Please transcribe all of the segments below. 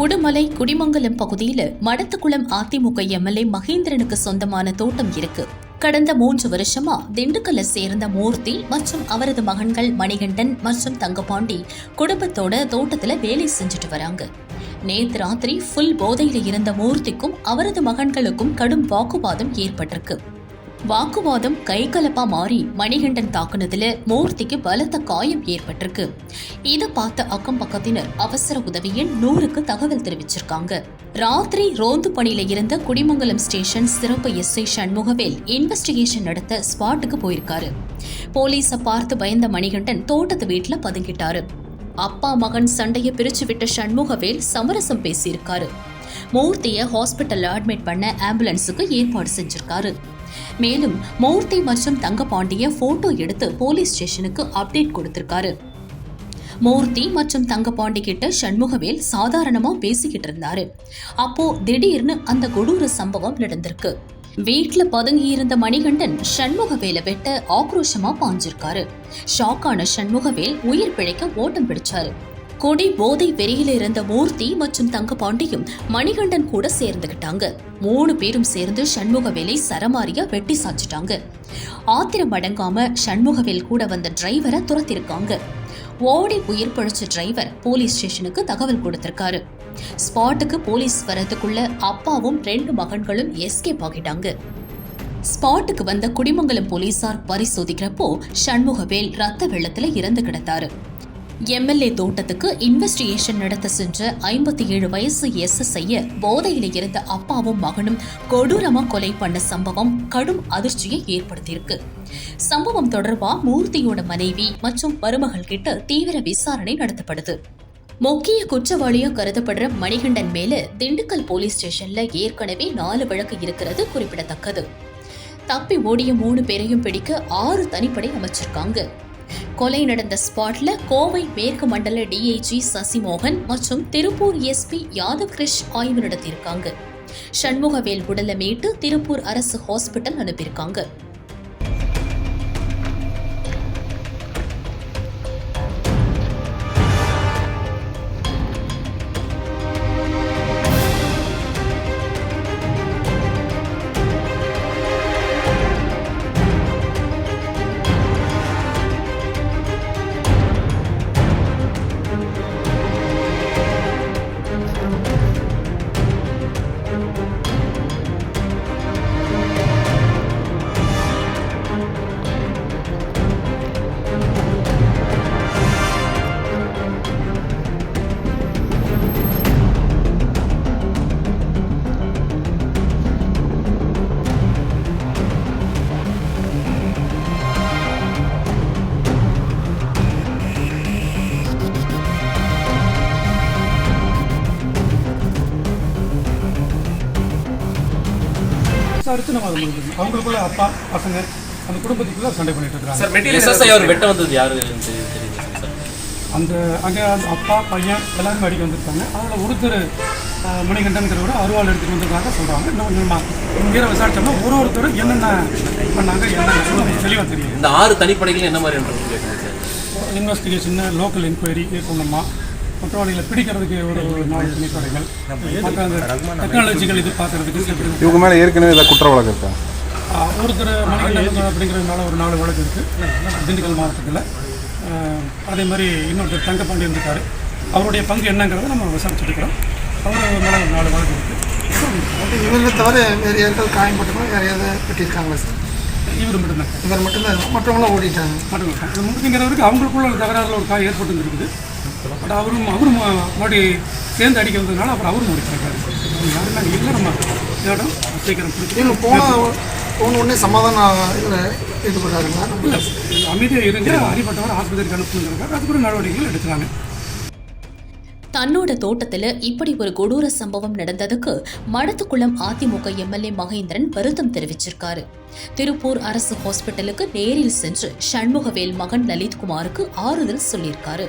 உடுமலை குடிமங்கலம் பகுதியில் மடத்துக்குளம் அதிமுக எம்எல்ஏ மகேந்திரனுக்கு சொந்தமான தோட்டம் இருக்கு. கடந்த மூன்று வருஷமா திண்டுக்கல்ல சேர்ந்த மூர்த்தி மற்றும் அவரது மகன்கள் மணிகண்டன் மற்றும் தங்கபாண்டி குடும்பத்தோட தோட்டத்துல வேலை செஞ்சுட்டு வராங்க. நேத்து ராத்திரி ஃபுல் போதையில இருந்த மூர்த்திக்கும் அவரது மகன்களுக்கும் கடும் வாக்குவாதம் ஏற்பட்டிருக்கு. வாக்குவாதம் கைகலப்பா மாறி மணிகண்டன் தாக்குனதுல மூர்த்திக்கு பலத்த காயம் ஏற்பட்டிருக்கு. இதை பார்த்த அக்கம் பக்கத்தினர் அவசர உதவியின் நூறுக்கு தகவல் தெரிவிச்சிருக்காங்க. ராத்திரி ரோந்து பணியில இருந்த குடிமங்கலம் ஸ்டேஷன் சிறப்பு எஸ்ஐ சண்முகவேல் இன்வெஸ்டிகேஷன் நடத்த ஸ்பாட்டுக்கு போயிருக்காரு. போலீஸை பார்த்து பயந்த மணிகண்டன் தோட்டத்து வீட்டுல பதுங்கிட்டாரு. அப்பா மகன் சண்டையை பிரிச்சு விட்ட சண்முகவேல் சமரசம் பேசியிருக்காரு. மூர்த்தியை ஹாஸ்பிட்டல்ல அட்மிட் பண்ண ஆம்புலன்ஸுக்கு ஏற்பாடு செஞ்சிருக்காரு. மேலும் மூர்த்தி மற்றும் தங்கபாண்டிய போட்டோ எடுத்து போலீஸ் ஸ்டேஷனுக்கு அப்டேட் கொடுத்திருக்காரு. மூர்த்தி மற்றும் தங்கபாண்டி கிட்ட சண்முகவேல் சாதாரணமா பேசிக்கிட்டு இருந்தாரு. அப்போ திடீர்னு அந்த கொடூர சம்பவம் நடந்திருக்கு. வீட்டில் பதுங்கி இருந்த மணிகண்டன் சண்முகவேலை வெட்ட ஆக்ரோஷமா பாஞ்சிருக்காரு. ஷாக்கான சண்முகவேல் உயிர் பிழைக்க ஓட்டம் பிடிச்சாரு. கொடி போதை வெறியில இருந்த மூர்த்தி மற்றும் தங்கபாண்டியும் மணிகண்டன் கூட சேர்ந்துகிட்டாங்க. மூணு பேரும் சேர்ந்து சண்முகவேலை சரமாரியா வெட்டி சாச்சிட்டாங்க ஆத்திரம் அடங்காம சண்முகவேல் கூட வந்த டிரைவரை துரத்திருக்காங்க. ஓடி உயிர் பழிச்ச டிரைவர் போலீஸ் ஸ்டேஷனுக்கு தகவல் கொடுத்திருக்காரு. ஸ்பாட்டுக்கு போலீஸ் வரதுக்குள்ள அப்பாவும் ரெண்டு மகன்களும் எஸ்கேப் ஆகிட்டாங்க. ஸ்பாட்டுக்கு வந்த குடிமங்கலம் போலீசார் பரிசோதிக்கிறப்போ சண்முகவேல் ரத்த வெள்ளத்துல இறந்து கிடந்தாரு. எம்எல்ஏ தோட்டத்துக்கு இன்வெஸ்டிகேஷன் நடத்த சென்ற ஐம்பத்தி ஏழு வயசு எஸ் செய்ய இருந்த அப்பாவும் மகனும் கொடூரமா கொலை பண்ண சம்பவம் கடும் அதிர்ச்சியை ஏற்படுத்தியிருக்கு. சம்பவம் தொடர்பா மூர்த்தியோட மனைவி மற்றும் மருமகள் கிட்ட தீவிர விசாரணை நடத்தப்படுது. முக்கிய குற்றவாளியா கருதப்படுற மணிகண்டன் மேல திண்டுக்கல் போலீஸ் ஸ்டேஷன்ல ஏற்கனவே நாலு வழக்கு இருக்கிறது குறிப்பிடத்தக்கது. தப்பி ஓடிய மூணு பேரையும் பிடிக்க ஆறு தனிப்படை அமைச்சிருக்காங்க. கொலை நடந்த ஸ்பாட்ல கோவை மேற்கு மண்டல டிஐஜி சசிமோகன் மற்றும் திருப்பூர் எஸ்பி யாதவ் கிரிஷ் ஆய்வு நடத்தியிருக்காங்க. சண்முகவேல் உடலை மீட்டு திருப்பூர் அரசு ஹாஸ்பிட்டல் அனுப்பியிருக்காங்க. விசாரித்து நம்ம அதை முடிவு அவங்களுக்குள்ள அப்பா பசங்க அந்த குடும்பத்துக்குள்ள சண்டை பண்ணிட்டு இருக்காங்க. அவர் வெட்ட வந்தது யாரு அந்த அங்கே அந்த அப்பா பையன் எல்லாருமே அடிக்க வந்திருக்காங்க. அதில் ஒருத்தர் மணிகண்டன்கிறவரை அருவாள் எடுத்துட்டு வந்திருக்காங்க சொல்கிறாங்க இன்னும் கொஞ்சமாக இங்கே விசாரிச்சோம்னா ஒரு ஒருத்தர் என்னென்ன பண்ணாங்க என்ன தெளிவாக தெரியும் இந்த ஆறு தனிப்படைகள் என்ன மாதிரி இன்வெஸ்டிகேஷன் லோக்கல் என்கொயரி இருக்கணுமா குற்றவாளிகளை பிடிக்கிறதுக்கு ஒரு நாலு தனிப்படைகள் மற்ற அந்த டெக்னாலஜிகள் இது பார்க்கறதுக்கு இவங்க மேலே ஏற்கனவே ஏதாவது குற்ற வழக்கு இருக்கா ஒருத்தர் மணிகண்டன் அப்படிங்கிறதுனால ஒரு நாலு வழக்கு இருக்குது திண்டுக்கல் மாவட்டத்தில். அதே மாதிரி இன்னொருத்தர் தங்கப்பாண்டியன் இருக்கார் அவருடைய பங்கு என்னங்கிறத நம்ம விசாரிச்சுட்டு இருக்கிறோம் அவர் மேலே ஒரு நாலு வழக்கு இருக்குது வந்து இவங்களை தவிர வேறு யாருக்காவது காயம்பட்டமா வேறு ஏதாவது வெட்டியிருக்காங்களா சார்? இவர் மட்டும்தான். இவர் மட்டும்தான். மற்றவங்களாம் ஓடிட்டாங்க. மட்டும் இது மூர்த்திங்கிறவருக்கு அவங்களுக்குள்ள ஒரு தகராறுல ஒரு காயம் ஏற்பட்டு இருக்குது பட் அவரும் அவரும் மறுபடி சேர்ந்து அடிக்க வந்ததுனால அப்புறம் அவரும் முடிச்சிருக்காரு யாருமே அங்கே இல்லை நம்ம. இடம் சீக்கிரம் பிடிச்சி. போன போன உடனே சமாதானம் இதில் ஈடுபட்டாருங்களா இல்லை அமைதியாக இருங்க. அடிப்பட்டவர் ஆஸ்பத்திரிக்கு அனுப்புங்கிறாங்க அதுக்கு நடவடிக்கைகள் எடுக்கிறாங்க. தன்னோட தோட்டத்துல இப்படி ஒரு கொடூர சம்பவம் நடந்ததுக்கு மடத்துக்குளம் அதிமுக எம்எல்ஏ மகேந்திரன் வருத்தம் தெரிவிச்சிருக்காரு. திருப்பூர் அரசு ஹாஸ்பிட்டலுக்கு நேரில் சென்று சண்முகவேல் மகன் லலித்குமாருக்கு ஆறுதல் சொல்லியிருக்காரு.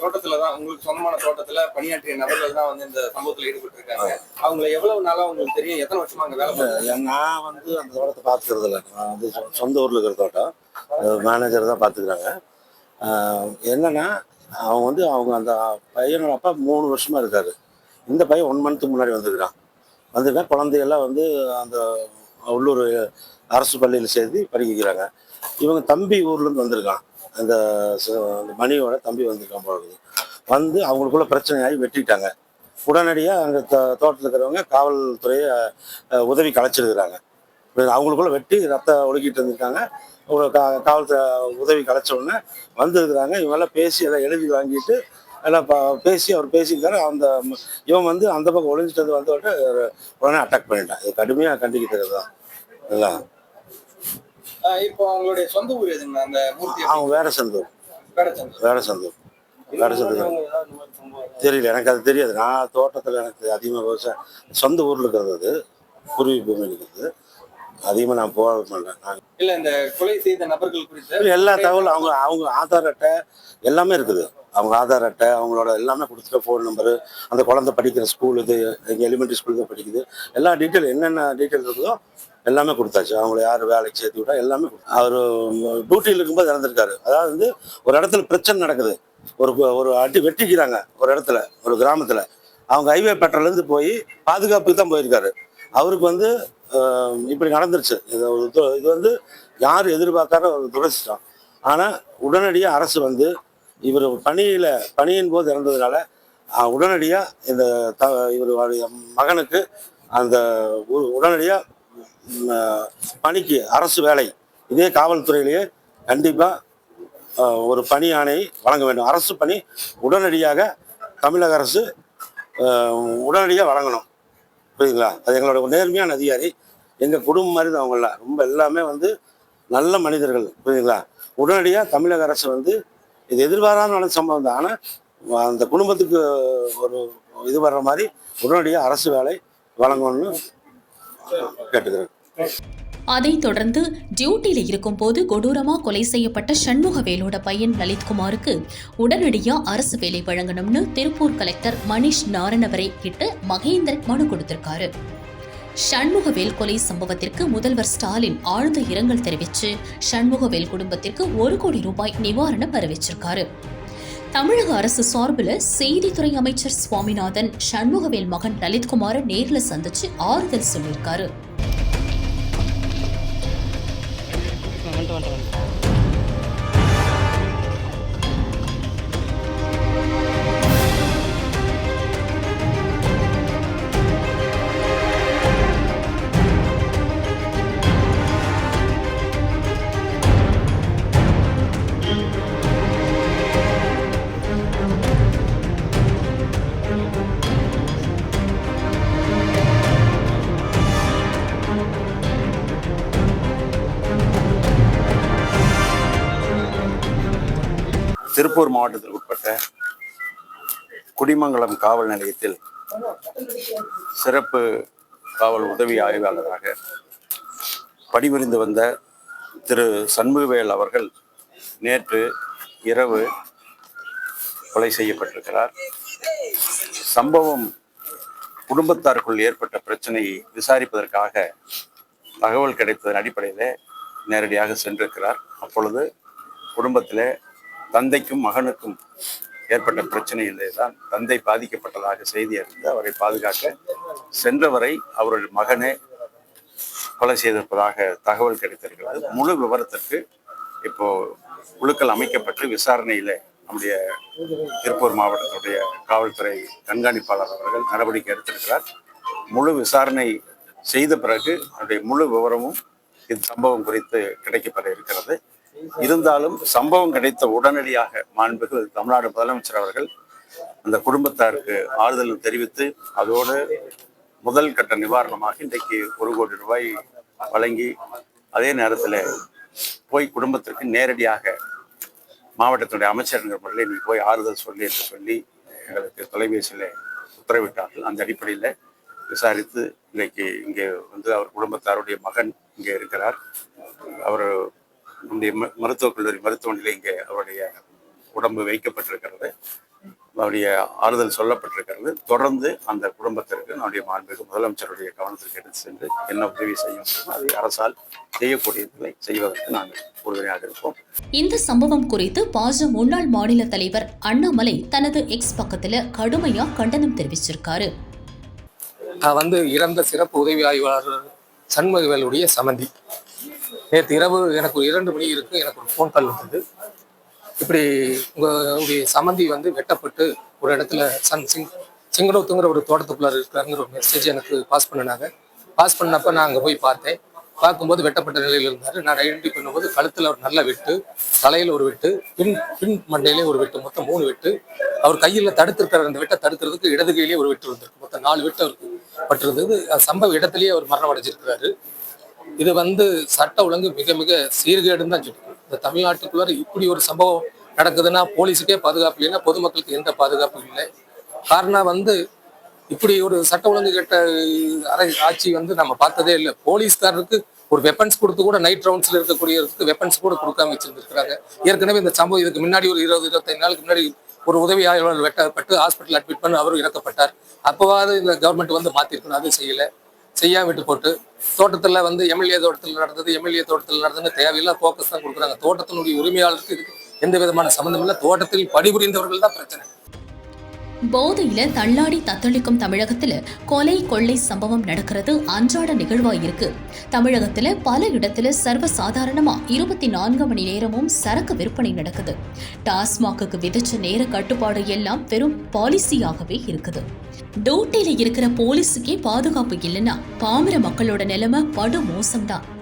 தோட்டத்துல தான் உங்களுக்கு சொந்தமான தோட்டத்துல பணியாற்றிய நபர்கள் தான் வந்து இந்த சம்பவத்துல ஈடுபட்டு இருக்காங்க அவங்கள எவ்வளவு நாளா உங்களுக்கு தெரியும்? எத்தனை வருஷமா அங்க வேலை நான் வந்து அந்த தோட்டத்தை பார்த்துக்கிறது இல்லை. நான் வந்து சொந்த ஊரில் இருக்கிற தோட்டம். மேனேஜர் தான் பார்த்துக்கிறாங்க. என்னன்னா அவங்க வந்து அவங்க அந்த பையனோட அப்பா மூணு வருஷமா இருக்காரு. இந்த பையன் ஒன் மந்த்துக்கு முன்னாடி வந்துருக்கான் வந்திருக்கான் குழந்தையெல்லாம் வந்து அந்த உள்ளூர் அரசு பள்ளியில் சேர்த்து படிக்கிறாங்க இவங்க தம்பி ஊர்லேருந்து வந்திருக்கான். அந்த ச- அந்த மணியோட தம்பி வந்திருக்கான் போகுது வந்து அவங்களுக்குள்ள பிரச்சனையாகி வெட்டிட்டாங்க. உடனடியாக அங்கே தோட்டத்தில் இருக்கிறவங்க காவல்துறையை உதவி கலைச்சிருக்கிறாங்க. அவங்களுக்குள்ள வெட்டி ரத்தம் ஒழுக்கிட்டு இருந்திருக்காங்க. ஒரு கா காவல்துறை உதவி கலைச்ச உடனே வந்திருக்கிறாங்க. இவங்கெல்லாம் பேசி எல்லாம் எழுதி வாங்கிட்டு எல்லாம் பேசி அவர் பேசியிருக்காரு. அந்த இவன் வந்து அந்த பக்கம் ஒளிஞ்சிட்டு வந்து உடனே உடனே அட்டாக் பண்ணிட்டான். இது கடுமையாக கண்டிக்கிறது தான் எல்லாம். இப்போ அவங்களுடைய சொந்த ஊர் எதுங்க? அந்த மூர்த்தி அவன் வேற சந்தூர் பேரச்சந்தூர் வேற சந்தூர் வேற சந்தூர் தெரியல எனக்கு அது தெரியாது. நான் தோட்டத்தில் எனக்கு அதிகமாக விவசாயம் சொந்த ஊரில் இருக்கிறது அது குருவி பூமி இருக்கிறது. அதிகமாக நான் போக மாட்டேன். இல்ல இந்த கொலை செய்த நபர்கள் குறித்து எல்லா தகவலும் அவங்க அவங்க ஆதார் அட்டை எல்லாமே இருக்குது. அவங்க ஆதார் அட்டை அவங்களோட எல்லாமே கொடுத்துட்ட ஃபோன் நம்பரு அந்த குழந்தை படிக்கிற ஸ்கூல் இது எங்கள் எலிமெண்ட்ரி ஸ்கூல் தான் படிக்குது. எல்லா டீட்டெயில் என்னென்ன டீட்டெயில் இருக்குதோ எல்லாமே கொடுத்தாச்சு. அவங்கள யார் வேலைக்கு சேர்த்து விட்டா எல்லாமே அவர் டியூட்டியில் இருக்கும்போது இறந்துருக்காரு. அதாவது வந்து ஒரு இடத்துல பிரச்சனை நடக்குது. ஒரு ஒரு அடி வெட்டிக்கிறாங்க ஒரு இடத்துல ஒரு கிராமத்தில். அவங்க ஹைவே பெட்ரோல்லேருந்து போய் பாதுகாப்புக்கு தான் போயிருக்காரு. அவருக்கு வந்து இப்படி நடந்துருச்சு. இது ஒரு இது வந்து யார் எதிர்பார்க்காத ஒரு துரசிட்டம் ஆனால் உடனடியாக அரசு வந்து இவர் பணியில் பணியின் போது இறந்ததுனால உடனடியாக இந்த த இவருடைய மகனுக்கு அந்த உடனடியாக பணிக்கு அரசு வேலை. இதே காவல்துறையிலேயே கண்டிப்பாக ஒரு பணி ஆணையை வழங்க வேண்டும். அரசு பணி உடனடியாக தமிழக அரசு உடனடியாக வழங்கணும். புரியுதுங்களா? அது எங்களோட நேர்மையான அதிகாரி. எங்கள் குடும்பம் மாதிரி தான் அவங்களாம் ரொம்ப எல்லாமே வந்து நல்ல மனிதர்கள் புரியுதுங்களா? உடனடியாக தமிழக அரசு வந்து இது எதிர்பாராத நல்ல சம்பவம் தான். ஆனால் அந்த குடும்பத்துக்கு ஒரு இது வர்ற மாதிரி உடனடியாக அரசு வேலை வழங்கணும்னு கேட்டுக்கிறேன். அதைத் தொடர்ந்து டியூட்டியில் இருக்கும்போது கொடூரமாக கொலை செய்யப்பட்ட சண்முகவேலோட பையன் லலித்குமாருக்கு உடனடியாக அரசு வேலை வழங்கணும்னு திருப்பூர் கலெக்டர் மணிஷ் நாரணவரை கிட்ட மகேந்திரன் மனு கொடுத்திருக்காரு. சண்முகவேல் கொலை சம்பவத்திற்கு முதல்வர் ஸ்டாலின் ஆழ்ந்த இரங்கல் தெரிவித்து சண்முகவேல் குடும்பத்திற்கு ஒரு கோடி ரூபாய் நிவாரணம் அறிவிச்சிருக்காரு தமிழக அரசு சார்பில் செய்தித்துறை அமைச்சர் சுவாமிநாதன் சண்முகவேல் மகன் லலித்குமாரை நேரில் சந்திச்சு ஆறுதல் சொல்லியிருக்காரு. திருப்பூர் மாவட்டத்திற்கு உட்பட்ட குடிமங்கலம் காவல் நிலையத்தில் சிறப்பு காவல் உதவி ஆய்வாளராக பணிபுரிந்து வந்த திரு சண்முகவேல் அவர்கள் நேற்று இரவு கொலை செய்யப்பட்டிருக்கிறார். சம்பவம் குடும்பத்தாருக்குள் ஏற்பட்ட பிரச்சனையை விசாரிப்பதற்காக தகவல் கிடைத்ததன் அடிப்படையில் நேரடியாக சென்றிருக்கிறார். அப்பொழுது குடும்பத்தில் தந்தைக்கும் மகனுக்கும் ஏற்பட்ட பிரச்சனையிலே தான் தந்தை பாதிக்கப்பட்டதாக செய்தி அறிந்து அவரை பாதுகாக்க சென்றவரை அவருடைய மகனே கொலை செய்திருப்பதாக தகவல் கிடைத்திருக்கிறது. முழு விவரத்திற்கு இப்போ குழுக்கள் அமைக்கப்பட்டு விசாரணையில நம்முடைய திருப்பூர் மாவட்டத்துடைய காவல்துறை கண்காணிப்பாளர் அவர்கள் நடவடிக்கை எடுத்திருக்கிறார். முழு விசாரணை செய்த பிறகு அவருடைய முழு விவரமும் இந்த சம்பவம் குறித்து கிடைக்கப்பெற இருக்கிறது. இருந்தாலும் சம்பவம் கிடைத்த உடனடியாக மாண்புகள் தமிழ்நாடு முதலமைச்சர் அவர்கள் அந்த குடும்பத்தாருக்கு ஆறுதல் தெரிவித்து அதோடு முதல் கட்ட நிவாரணமாக இன்றைக்கு ஒரு கோடி ரூபாய் வழங்கி அதே நேரத்தில் போய் குடும்பத்திற்கு நேரடியாக மாவட்டத்துடைய அமைச்சருங்கிற முறையில் நீ போய் ஆறுதல் சொல்லி என்று சொல்லி எங்களுக்கு தொலைபேசியில் உத்தரவிட்டார்கள். அந்த அடிப்படையில் விசாரித்து இன்றைக்கு இங்கே வந்து அவர் குடும்பத்தாருடைய மகன் இங்கே இருக்கிறார். அவர் நம்முடைய ம- மருத்துவக் கல்லூரி மருத்துவமனையில் இங்கே அவருடைய உடம்பு வைக்கப்பட்டிருக்கிறது. அவருடைய ஆறுதல் சொல்லப்பட்டிருக்கிறது. தொடர்ந்து அந்த குடும்பத்திற்கு நம்முடைய மாண்புமிகு முதலமைச்சருடைய கவனத்திற்கு எடுத்து சென்று என்ன உதவி செய்யும் அதை அரசால் செய்யக்கூடியதை செய்வதற்கு நாங்கள் உறுதுணையாக இருப்போம். இந்த சம்பவம் குறித்து பாஜ முன்னாள் மாநில தலைவர் அண்ணாமலை தனது எக்ஸ் பக்கத்துல கடுமையா கண்டனம் தெரிவிச்சிருக்காரு. நான் வந்து இறந்த சிறப்பு உதவி ஆய்வாளர் சண்முகவேலுடைய சமந்தி. நேற்று இரவு எனக்கு ஒரு இரண்டு மணி இருக்கு எனக்கு ஒரு ஃபோன் கால் வந்தது. இப்படி உங்களுடைய சமந்தி வந்து வெட்டப்பட்டு ஒரு இடத்துல சன் சிங் சிங்கனூத்துங்கிற ஒரு தோட்டத்துக்குள்ளார் இருக்கிறாருங்கிற ஒரு மெசேஜ் எனக்கு பாஸ் பண்ணினாங்க. பாஸ் பண்ணப்ப நான் அங்கே போய் பார்த்தேன். பார்க்கும்போது வெட்டப்பட்ட நிலையில் இருந்தார். நான் ஐடென்டி பண்ணும்போது கழுத்தில் ஒரு நல்ல வெட்டு தலையில் ஒரு வெட்டு பின் பின் மண்டையிலே ஒரு வெட்டு மொத்தம் மூணு வெட்டு. அவர் கையில் தடுத்திருக்கிற அந்த வெட்டை தடுக்கிறதுக்கு இடது கையிலேயே ஒரு வெட்டு இருந்திருக்கு மொத்தம் நாலு வெட்டு அவருக்கு பட்டிருந்தது. சம்பவ இடத்துலயே அவர் மரணம் அடைஞ்சிருக்கிறாரு. இது வந்து சட்ட ஒழுங்கு மிக மிக சீர்கேடுன்னு தான் சொல்லுது இந்த தமிழ்நாட்டுக்குள்ளார இப்படி ஒரு சம்பவம் நடக்குதுன்னா போலீஸுக்கே பாதுகாப்பு இல்லைன்னா பொதுமக்களுக்கு எந்த பாதுகாப்பும் இல்லை. காரணம் வந்து இப்படி ஒரு சட்ட ஒழுங்கு கெட்ட அரை ஆட்சி வந்து நம்ம பார்த்ததே இல்லை. போலீஸ்காரருக்கு ஒரு வெப்பன்ஸ் கொடுத்து கூட நைட் ரவுண்ட்ஸ்ல இருக்கக்கூடியவருக்கு வெப்பன்ஸ் கூட கொடுக்காம வச்சிருந்துருக்காங்க ஏற்கனவே இந்த சம்பவம் இதுக்கு முன்னாடி ஒரு இருபது இருபத்தைந்து நாளுக்கு முன்னாடி ஒரு உதவி ஆய்வாளர் வெட்டப்பட்டு ஹாஸ்பிட்டல் அட்மிட் பண்ணி அவரும் இறக்கப்பட்டார். அப்போவாவது இந்த கவர்மெண்ட் வந்து மாத்திருக்கணும் அதுவும் செய்யலை. செய்யாம விட்டு போட்டு தோட்டத்துல வந்து எம்எல்ஏ தோட்டத்தில் நடந்தது எம்எல்ஏ தோட்டத்தில் நடந்ததுன்னு தேவையில்லா ஃபோக்கஸ் தான் கொடுக்குறாங்க. தோட்டத்தினுடைய உரிமையாளருக்கு இதுக்கு எந்த விதமான சம்மந்தம் இல்லை. தோட்டத்தில் பணிபுரிந்தவர்கள் தான் பிரச்சனை. போதையில தள்ளாடி தத்தளிக்கும் தமிழகத்துல கொலை கொள்ளை சம்பவம் நடக்கிறது அன்றாட நிகழ்வா இருக்கு தமிழகத்துல பல இடத்துல சர்வசாதாரணமா இருபத்தி நான்கு மணி நேரமும் சரக்கு விற்பனை நடக்குது. டாஸ்மாக்கு விதிச்ச நேர கட்டுப்பாடு எல்லாம் வெறும் பாலிசியாகவே இருக்குது. டியூட்டியில இருக்கிற போலீஸுக்கே பாதுகாப்பு இல்லைன்னா பாமர மக்களோட நிலைமை படு மோசம்தான்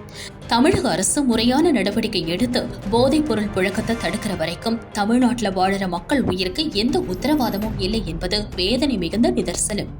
தமிழக அரசு முறையான நடவடிக்கை எடுத்து போதைப் பொருள் புழக்கத்தை தடுக்கிற வரைக்கும் தமிழ்நாட்டில் வாழற மக்கள் உயிருக்கு எந்த உத்தரவாதமும் இல்லை என்பது வேதனை மிகுந்த நிதர்சனம்.